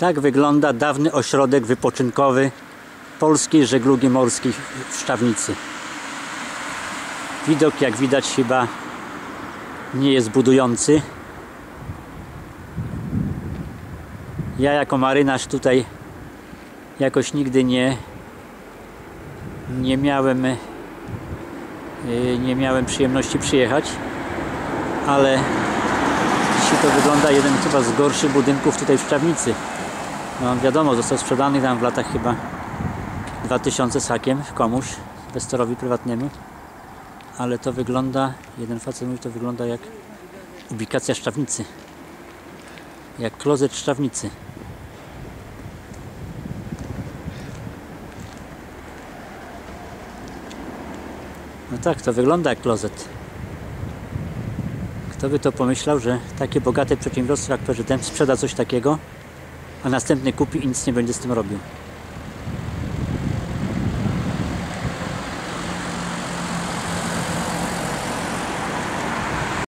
Tak wygląda dawny ośrodek wypoczynkowy polskiej żeglugi morskiej w Szczawnicy. Widok, jak widać, chyba nie jest budujący. Ja jako marynarz tutaj jakoś nigdy nie nie miałem y, nie miałem przyjemności przyjechać, ale dzisiaj to wygląda jeden chyba z gorszych budynków tutaj w Szczawnicy. No wiadomo, został sprzedany tam w latach chyba 2000 z hakiem komuś, inwestorowi prywatnemu. Ale to wygląda, jeden facet mówi, to wygląda jak ubikacja Szczawnicy. Jak klozet Szczawnicy. No tak, to wygląda jak klozet. Kto by to pomyślał, że takie bogate przedsiębiorstwo jak prezydent sprzeda coś takiego, a następny kupi i nic nie będzie z tym robił.